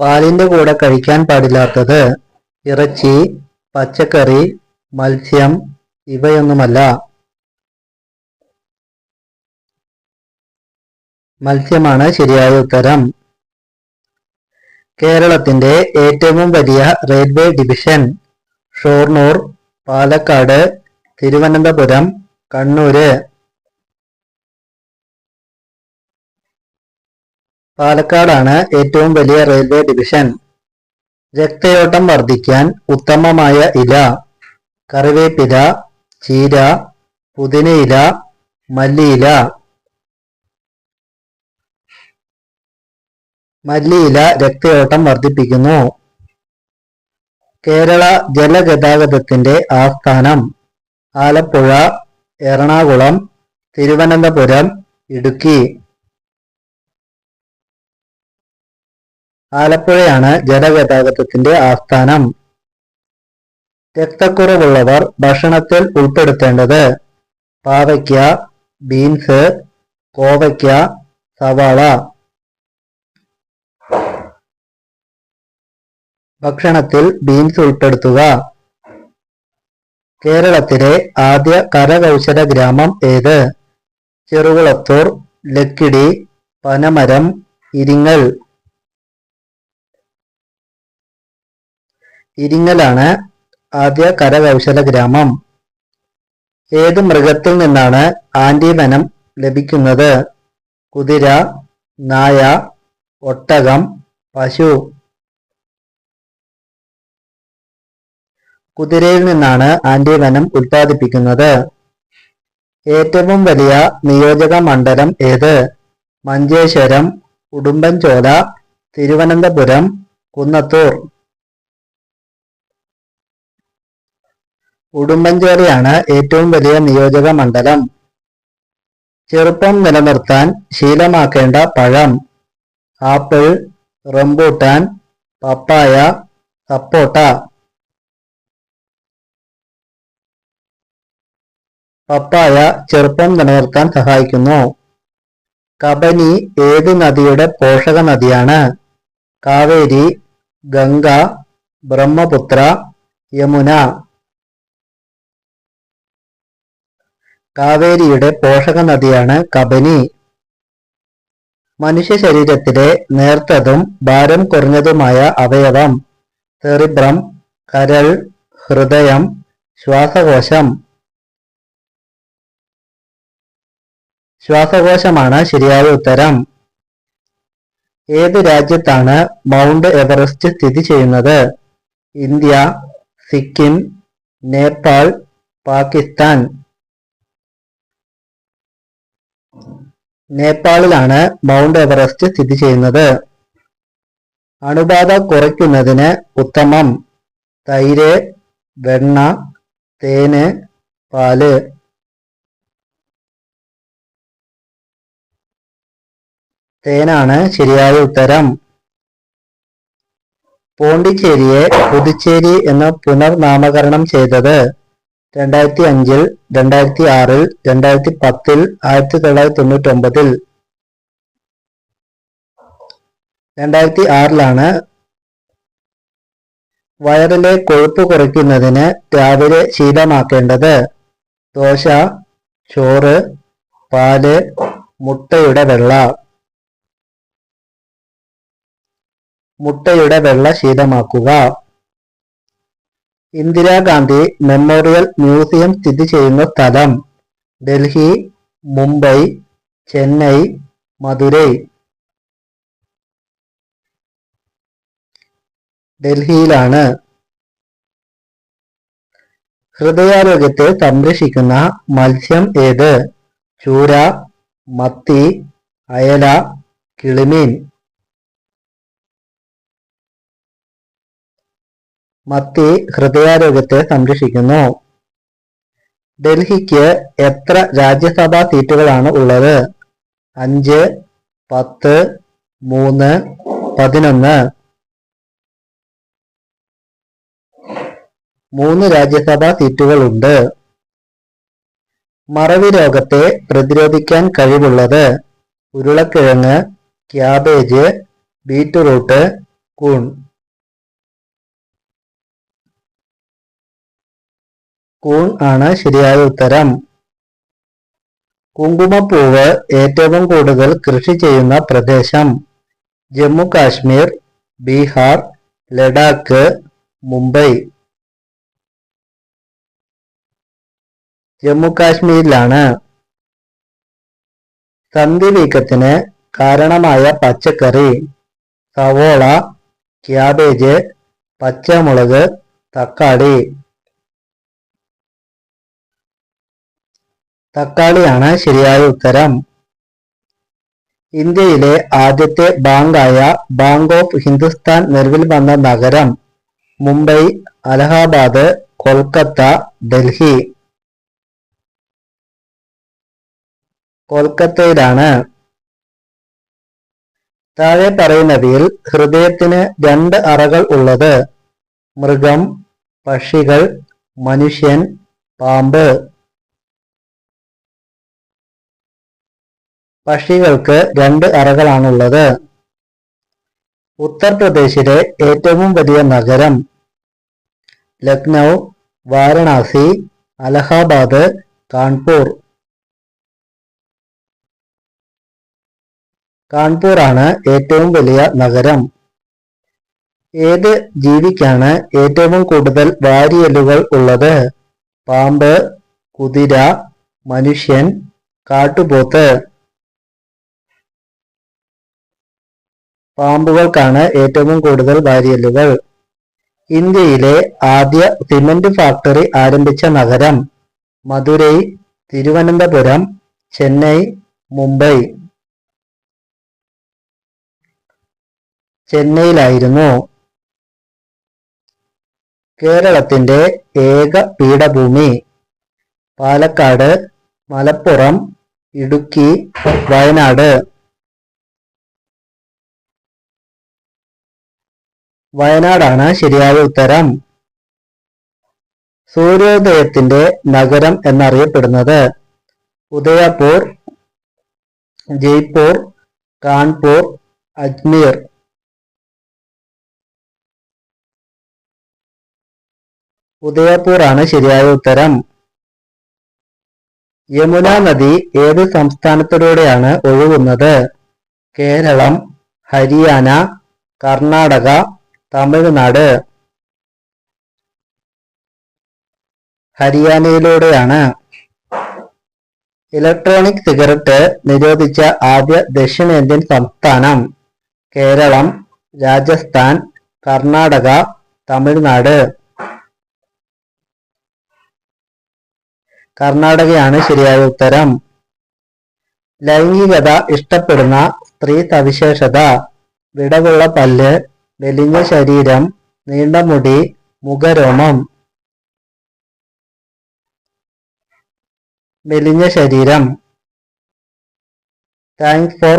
പാലിന്റെ കൂടെ കഴിക്കാൻ പാടില്ലാത്തത് ഇറച്ചി പച്ചക്കറി മത്സ്യം ഇവയൊന്നുമല്ല. മത്സ്യമാണ് ശരിയായ ഉത്തരം. കേരളത്തിന്റെ ഏറ്റവും വലിയ റെയിൽവേ ഡിവിഷൻ ഷൊർണൂർ പാലക്കാട് തിരുവനന്തപുരം കണ്ണൂര്. പാലക്കാടാണ് ഏറ്റവും വലിയ റെയിൽവേ ഡിവിഷൻ രക്തയോട്ടം വർദ്ധിക്കാൻ ഉത്തമമായ ഇല കറിവേപ്പില ചീര പുതിനയില മല്ലിയില മല്ലിയില രക്തയോട്ടം വർദ്ധിപ്പിക്കുന്നു. കേരള ജലഗതാഗതത്തിന്റെ ആസ്ഥാനം ആലപ്പുഴ എറണാകുളം തിരുവനന്തപുരം ഇടുക്കി. ആലപ്പുഴയാണ് ജലഗതാഗതത്തിന്റെ ആസ്ഥാനം. രക്തക്കുറവുള്ളവർ ഭക്ഷണത്തിൽ ഉൾപ്പെടുത്തേണ്ടത് പാവയ്ക്ക ബീൻസ് കോവയ്ക്ക സവാള. ഭക്ഷണത്തിൽ ബീൻസ് ഉൾപ്പെടുത്തുക. കേരളത്തിലെ ആദ്യ കരകൗശല ഗ്രാമം ഏത്? ചെറുകുളത്തൂർ ലക്കിടി പനമരം ഇരിങ്ങൽ. ഇരിങ്ങലാണ് ആദ്യ കരകൗശല ഗ്രാമം. ഏത് മൃഗത്തിൽ നിന്നാണ് ആന്റിവനം ലഭിക്കുന്നത്? കുതിര നായ ഒട്ടകം പശു. കുതിരയിൽ നിന്നാണ് ആന്റിവനം ഉൽപ്പാദിപ്പിക്കുന്നത്. ഏറ്റവും വലിയ നിയോജക മണ്ഡലം ഏത്? മഞ്ചേശ്വരം ഉടുമ്പൻചോല തിരുവനന്തപുരം കുന്നത്തൂർ. ഉടുമ്പൻചോലയാണ് ഏറ്റവും വലിയ നിയോജക മണ്ഡലം. ചെറുപ്പം നിലനിർത്താൻ ശീലമാക്കേണ്ട പഴം ആപ്പിൾ റംബൂട്ടാൻ പപ്പായ സപ്പോട്ട. പപ്പായ ചെറുപ്പം നിലനിർത്താൻ സഹായിക്കുന്നു. കബനി ഏത് നദിയുടെ പോഷക നദിയാണ്? കാവേരി ഗംഗ ബ്രഹ്മപുത്ര യമുന. കാവേരിയുടെ പോഷക നദിയാണ് കബനി. മനുഷ്യ ശരീരത്തിലെ നേർത്തതും ഭാരം കുറഞ്ഞതുമായ അവയവം സെറിബ്രം കരൾ ഹൃദയം ശ്വാസകോശം. ശ്വാസകോശമാണ് ശരിയായ ഉത്തരം. ഏത് രാജ്യത്താണ് മൗണ്ട് എവറസ്റ്റ് സ്ഥിതി ചെയ്യുന്നത്? ഇന്ത്യ സിക്കിം നേപ്പാൾ പാകിസ്ഥാൻ. നേപ്പാളിലാണ് മൗണ്ട് എവറസ്റ്റ് സ്ഥിതി ചെയ്യുന്നത്. അണുബാധ കുറയ്ക്കുന്നതിന് ഉത്തമം തൈര് വെണ്ണ തേന് പാൽ. തേനാണ് ശരിയായ ഉത്തരം. പോണ്ടിച്ചേരിയെ പുതുച്ചേരി എന്ന് പുനർനാമകരണം ചെയ്തത് രണ്ടായിരത്തി അഞ്ചിൽ രണ്ടായിരത്തി ആറിൽ രണ്ടായിരത്തി പത്തിൽ ആയിരത്തി തൊള്ളായിരത്തി തൊണ്ണൂറ്റി ഒമ്പതിൽ രണ്ടായിരത്തി ആറിലാണ് വയറിലെ കൊഴുപ്പ് കുറയ്ക്കുന്നതിന് രാവിലെ ശീലമാക്കേണ്ടത്. ദോശ ചോറ് പാൽ മുട്ടയുടെ വെള്ള. മുട്ടയുടെ വെള്ള ശീലമാക്കുക. ഇന്ദിരാഗാന്ധി മെമ്മോറിയൽ മ്യൂസിയം സ്ഥിതി ചെയ്യുന്ന സ്ഥലം ഡൽഹി മുംബൈ ചെന്നൈ മധുരൈ. ഡൽഹിയിലാണ് ഹൃദയാരോഗ്യത്തെ സംരക്ഷിക്കുന്ന മത്സ്യം ഏത്? ചൂര മത്തി അയല കിളിമീൻ. മത്തി ഹൃദയാരോഗ്യത്തെ സംരക്ഷിക്കുന്നു. ഡൽഹിക്ക് എത്ര രാജ്യസഭാ സീറ്റുകളാണ് ഉള്ളത്? അഞ്ച് പത്ത് മൂന്ന് പതിനൊന്ന്. മൂന്ന് രാജ്യസഭാ സീറ്റുകളുണ്ട്. മറവി രോഗത്തെ പ്രതിരോധിക്കാൻ കഴിവുള്ളത് ഉരുളക്കിഴങ്ങ് ക്യാബേജ് ബീറ്റ്റൂട്ട് കൂൺ. കൂൺ ആണ് ശരിയായ ഉത്തരം. കുങ്കുമപ്പൂവ് ഏറ്റവും കൂടുതൽ കൃഷി ചെയ്യുന്ന പ്രദേശം. ജമ്മു കാശ്മീർ ബീഹാർ ലഡാക്ക് മുംബൈ. ജമ്മു കാശ്മീരിലാണ്. സന്ധി വീക്കത്തിന് കാരണമായ പച്ചക്കറി സവോള ക്യാബേജ് പച്ചമുളക് തക്കാളി. തക്കാളിയാണ് ശരിയായ ഉത്തരം. ഇന്ത്യയിലെ ആദ്യത്തെ ബാങ്കായ ബാങ്ക് ഓഫ് ഹിന്ദുസ്ഥാൻ നിലവിൽ വന്ന നഗരം മുംബൈ അലഹാബാദ് കൊൽക്കത്ത ഡൽഹി. കൊൽക്കത്തയിലാണ്. താഴെ പറയുന്നവയിൽ ഹൃദയത്തിന് രണ്ട് അറകൾ ഉള്ളത്. മൃഗം പക്ഷികൾ മനുഷ്യൻ പാമ്പ്. പക്ഷികൾക്ക് രണ്ട് അറകളാണുള്ളത്. ഉത്തർപ്രദേശിലെ ഏറ്റവും വലിയ നഗരം ലക്നൗ വാരണാസി അലഹാബാദ് കാൺപൂർ. കാൺപൂർ ആണ് ഏറ്റവും വലിയ നഗരം. ഏത് ജീവിക്കാണ് ഏറ്റവും കൂടുതൽ വാരിയലുകൾ ഉള്ളത്? പാമ്പ് കുതിര മനുഷ്യൻ കാട്ടുപോത്ത്. പാമ്പുകൾക്കാണ് ഏറ്റവും കൂടുതൽ വാരിയലുകൾ ഇന്ത്യയിലെ ആദ്യ സിമന്റ് ഫാക്ടറി ആരംഭിച്ച നഗരം മധുരൈ തിരുവനന്തപുരം ചെന്നൈ മുംബൈ. ചെന്നൈയിലായിരുന്നു കേരളത്തിന്റെ ഏക പീഠഭൂമി. പാലക്കാട് മലപ്പുറം ഇടുക്കി വയനാട്. വയനാടാണ് ശരിയായ ഉത്തരം. സൂര്യോദയത്തിന്റെ നഗരം എന്നറിയപ്പെടുന്നത് ഉദയപൂർ ജയ്പൂർ കാൺപൂർ അജ്മീർ. ഉദയപൂർ ആണ് ശരിയായ ഉത്തരം. യമുന നദി ഏത് സംസ്ഥാനത്തിലൂടെയാണ് ഒഴുകുന്നത്? കേരളം ഹരിയാന കർണാടക തമിഴ്നാട് ഹരിയാനയിലൂടെയാണ് ഇലക്ട്രോണിക് സിഗരറ്റ് നിരോധിച്ച ആദ്യ ദക്ഷിണേന്ത്യൻ സംസ്ഥാനം കേരളം രാജസ്ഥാൻ കർണാടക തമിഴ്നാട്. കർണാടകയാണ് ശരിയായ ഉത്തരം. ലൈംഗികത ഇഷ്ടപ്പെടുന്ന സ്ത്രീ സവിശേഷത വിടവുള്ള പല്ല് മെലിഞ്ഞ ശരീരം നീണ്ട മുടി മുഖരോമം. മെലിഞ്ഞ ശരീരം. Thanks for